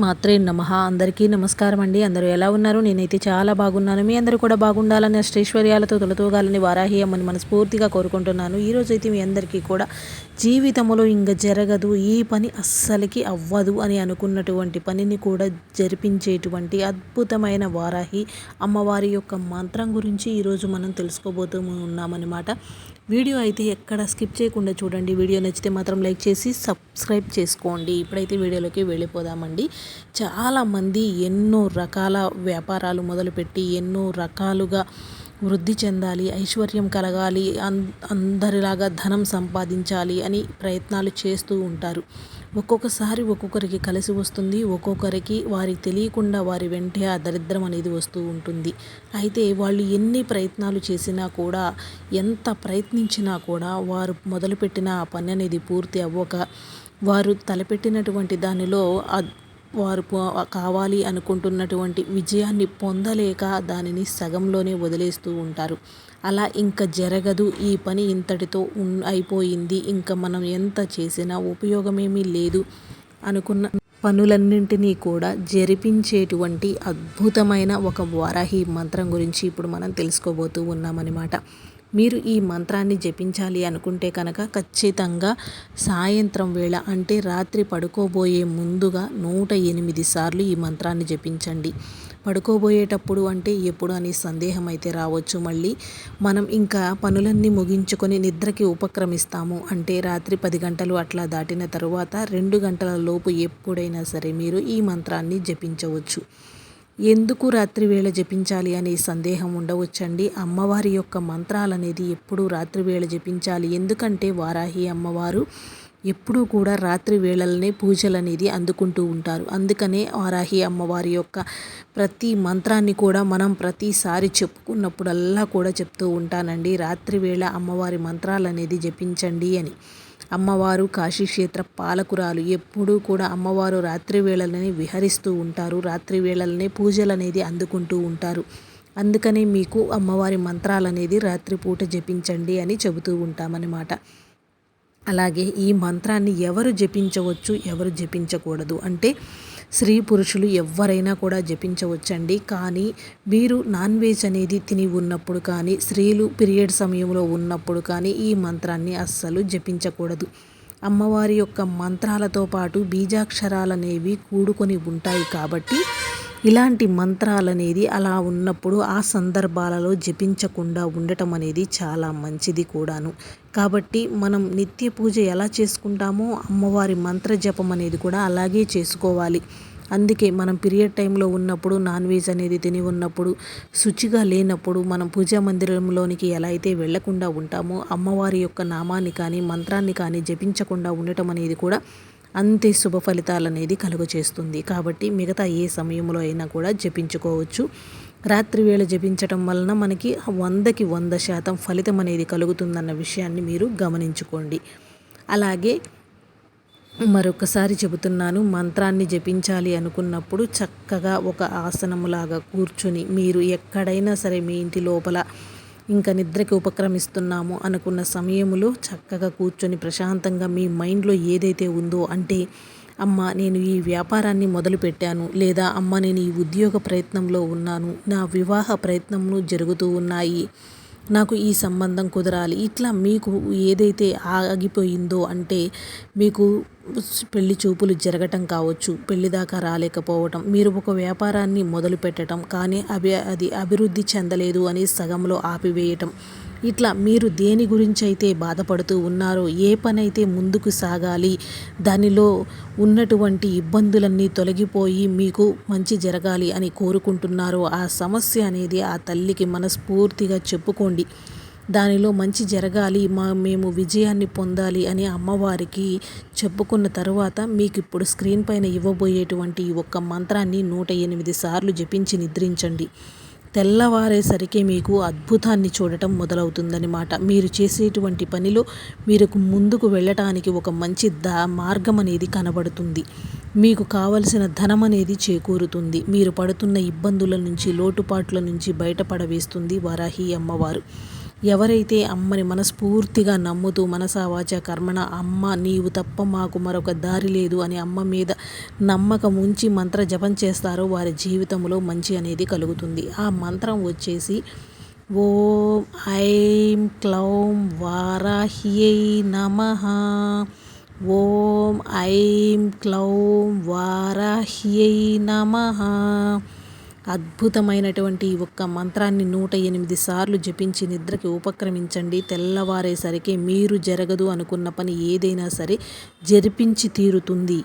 మాత్రే నమ. అందరికీ నమస్కారం అండి. అందరూ ఎలా ఉన్నారు? నేనైతే చాలా బాగున్నాను. మీ అందరూ కూడా బాగుండాలని అష్టైశ్వర్యాలతో తొలతూగాలని వారాహి అమ్మని మనస్ఫూర్తిగా కోరుకుంటున్నాను. ఈరోజు అయితే మీ అందరికీ కూడా జీవితంలో ఇంక జరగదు ఈ పని అస్సలకి అవ్వదు అని అనుకున్నటువంటి పనిని కూడా జరిపించేటువంటి అద్భుతమైన వారాహి అమ్మవారి యొక్క మంత్రం గురించి ఈరోజు మనం తెలుసుకోబోతూ ఉన్నామన్నమాట. వీడియో అయితే ఎక్కడ స్కిప్ చేయకుండా చూడండి. వీడియో నచ్చితే మాత్రం లైక్ చేసి సబ్స్క్రైబ్ చేసుకోండి. ఇప్పుడైతే వీడియోలోకి వెళ్ళిపోదామండి. చాలామంది ఎన్నో రకాల వ్యాపారాలు మొదలుపెట్టి ఎన్నో రకాలుగా వృద్ధి చెందాలి ఐశ్వర్యం కలగాలి అందరిలాగా ధనం సంపాదించాలి అని ప్రయత్నాలు చేస్తూ ఉంటారు. ఒక్కొక్కసారి ఒక్కొక్కరికి కలిసి వస్తుంది ఒక్కొక్కరికి వారికి తెలియకుండా వారి వెంటే ఆ దరిద్రం అనేది వస్తూ ఉంటుంది. అయితే వాళ్ళు ఎన్ని ప్రయత్నాలు చేసినా కూడా ఎంత ప్రయత్నించినా కూడా వారు మొదలుపెట్టిన ఆ పని అనేది పూర్తి అవ్వక వారు తలపెట్టినటువంటి దానిలో వారు కావాలి అనుకుంటున్నటువంటి విజయాన్ని పొందలేక దానిని సగంలోనే వదిలేస్తూ ఉంటారు. అలా ఇంకా జరగదు. ఈ పని ఇంతటితో అయిపోయింది. ఇంకా మనం ఎంత చేసినా ఉపయోగమేమీ లేదు అనుకున్న పనులన్నింటినీ కూడా జరిపించేటువంటి అద్భుతమైన ఒక వారాహి మంత్రం గురించి ఇప్పుడు మనం తెలుసుకోబోతూ ఉన్నామన్నమాట. మీరు ఈ మంత్రాన్ని జపించాలి అనుకుంటే కనుక ఖచ్చితంగా సాయంత్రం వేళ అంటే రాత్రి పడుకోబోయే ముందుగా నూట ఎనిమిది సార్లు ఈ మంత్రాన్ని జపించండి. పడుకోబోయేటప్పుడు అంటే ఎప్పుడు అని సందేహం అయితే రావచ్చు. మళ్ళీ మనం ఇంకా పనులన్నీ ముగించుకొని నిద్రకి ఉపక్రమిస్తాము. అంటే రాత్రి పది గంటలు అట్లా దాటిన తరువాత రెండు గంటల లోపు ఎప్పుడైనా సరే మీరు ఈ మంత్రాన్ని జపించవచ్చు. ఎందుకు రాత్రి వేళ జపించాలి అనే సందేహం ఉండవచ్చండి. అమ్మవారి యొక్క మంత్రాలు అనేది ఎప్పుడూ రాత్రి వేళ జపించాలి. ఎందుకంటే వారాహి అమ్మవారు ఎప్పుడూ కూడా రాత్రి వేళలనే పూజలు అనేది అందుకుంటూ ఉంటారు. అందుకనే వారాహి అమ్మవారి యొక్క ప్రతి మంత్రాన్ని కూడా మనం ప్రతిసారి చెప్పుకున్నప్పుడల్లా కూడా చెప్తూ ఉంటానండి. రాత్రి వేళ అమ్మవారి మంత్రాలు అనేది జపించండి అని. అమ్మవారు కాశీక్షేత్ర పాలకురాలు ఎప్పుడూ కూడా అమ్మవారు రాత్రి వేళలని విహరిస్తూ ఉంటారు. రాత్రి వేళలనే పూజలు అనేది అందుకుంటూ ఉంటారు. అందుకనే మీకు అమ్మవారి మంత్రాలు అనేది రాత్రిపూట జపించండి అని చెబుతూ ఉంటామన్నమాట. అలాగే ఈ మంత్రాన్ని ఎవరు జపించవచ్చు ఎవరు జపించకూడదు. అంటే స్త్రీ పురుషులు ఎవరైనా కూడా జపించవచ్చండి. కానీ మీరు నాన్ వెజ్ అనేది తిని ఉన్నప్పుడు కానీ స్త్రీలు పీరియడ్ సమయంలో ఉన్నప్పుడు కానీ ఈ మంత్రాన్ని అస్సలు జపించకూడదు. అమ్మవారి యొక్క మంత్రాలతో పాటు బీజాక్షరాలనేవి కూడుకొని ఉంటాయి కాబట్టి ఇలాంటి మంత్రాలనేది అలా ఉన్నప్పుడు ఆ సందర్భాలలో జపించకుండా ఉండటం అనేది చాలా మంచిది కూడాను. కాబట్టి మనం నిత్య పూజ ఎలా చేసుకుంటామో అమ్మవారి మంత్ర జపం అనేది కూడా అలాగే చేసుకోవాలి. అందుకే మనం పీరియడ్ టైంలో ఉన్నప్పుడు నాన్ వెజ్ అనేది తిని ఉన్నప్పుడు శుచిగా లేనప్పుడు మనం పూజా మందిరంలోనికి ఎలా అయితే వెళ్ళకుండా ఉంటామో అమ్మవారి యొక్క నామాన్ని కానీ మంత్రాన్ని కానీ జపించకుండా ఉండటం అనేది కూడా అంతే శుభ ఫలితాలు అనేది చేస్తుంది కాబట్టి మిగతా ఏ సమయంలో అయినా కూడా జపించుకోవచ్చు. రాత్రి వేళ జపించటం వలన మనకి వందకి వంద శాతం ఫలితం అనేది కలుగుతుందన్న విషయాన్ని మీరు గమనించుకోండి. అలాగే మరొకసారి చెబుతున్నాను మంత్రాన్ని జపించాలి అనుకున్నప్పుడు చక్కగా ఒక ఆసనములాగా కూర్చుని మీరు ఎక్కడైనా సరే మీ ఇంటి లోపల ఇంకా నిద్రకి ఉపక్రమిస్తున్నాము అనుకున్న సమయంలో చక్కగా కూర్చొని ప్రశాంతంగా మీ మైండ్లో ఏదైతే ఉందో అంటే అమ్మ నేను ఈ వ్యాపారాన్ని మొదలుపెట్టాను లేదా అమ్మ నేను ఈ ఉద్యోగ ప్రయత్నంలో ఉన్నాను నా వివాహ ప్రయత్నములు జరుగుతూ ఉన్నాయి. నాకు ఈ సంబంధం కుదరాలి. ఇట్లా మీకు ఏదైతే ఆగిపోయిందో అంటే మీకు పెళ్ళి చూపులు జరగటం కావచ్చు పెళ్ళి దాకా రాలేకపోవటం మీరు ఒక వ్యాపారాన్ని మొదలు పెట్టడం కానీ అభి అది అభివృద్ధి చెందలేదు అని సగంలో ఆపివేయటం ఇట్లా మీరు దేని గురించి అయితే బాధపడుతూ ఉన్నారో ఏ పనైతే ముందుకు సాగాలి దానిలో ఉన్నటువంటి ఇబ్బందులన్నీ తొలగిపోయి మీకు మంచి జరగాలి అని కోరుకుంటున్నారో ఆ సమస్య అనేది ఆ తల్లికి మనస్ఫూర్తిగా చెప్పుకోండి. దానిలో మంచి జరగాలి మా మేము విజయాన్ని పొందాలి అని అమ్మవారికి చెప్పుకున్న తరువాత మీకు ఇప్పుడు స్క్రీన్ పైన ఇవ్వబోయేటువంటి ఒక్క మంత్రాన్ని నూట ఎనిమిది సార్లు జపించి నిద్రించండి. తెల్లవారేసరికి మీకు అద్భుతాన్ని చూడటం మొదలవుతుందనమాట మీరు చేసేటువంటి పనిలో మీరు ముందుకు వెళ్ళటానికి ఒక మంచి దా మార్గం అనేది కనబడుతుంది. మీకు కావలసిన ధనం అనేది చేకూరుతుంది. మీరు పడుతున్న ఇబ్బందుల నుంచి లోటుపాట్ల నుంచి బయటపడవేస్తుంది వరాహి అమ్మవారు. ఎవరైతే అమ్మని మనస్ఫూర్తిగా నమ్ముతూ మనసావాచ కర్మణ అమ్మ నీవు తప్ప మాకు మరొక దారి లేదు అని అమ్మ మీద నమ్మకం ఉంచి మంత్ర జపం చేస్తారో వారి జీవితంలో మంచి అనేది కలుగుతుంది. ఆ మంత్రం వచ్చేసి ఓం ఐం క్లౌం వారాహ్యై నమ. ఓం ఐం క్లౌం వారాహ్యై నమ. అద్భుతమైనటువంటి ఈ ఒక్క మంత్రాన్ని నూట ఎనిమిది సార్లు జపించి నిద్రకి ఉపక్రమించండి. తెల్లవారేసరికి మీరు జరగదు అనుకున్న పని ఏదైనా సరే జరిపించి తీరుతుంది.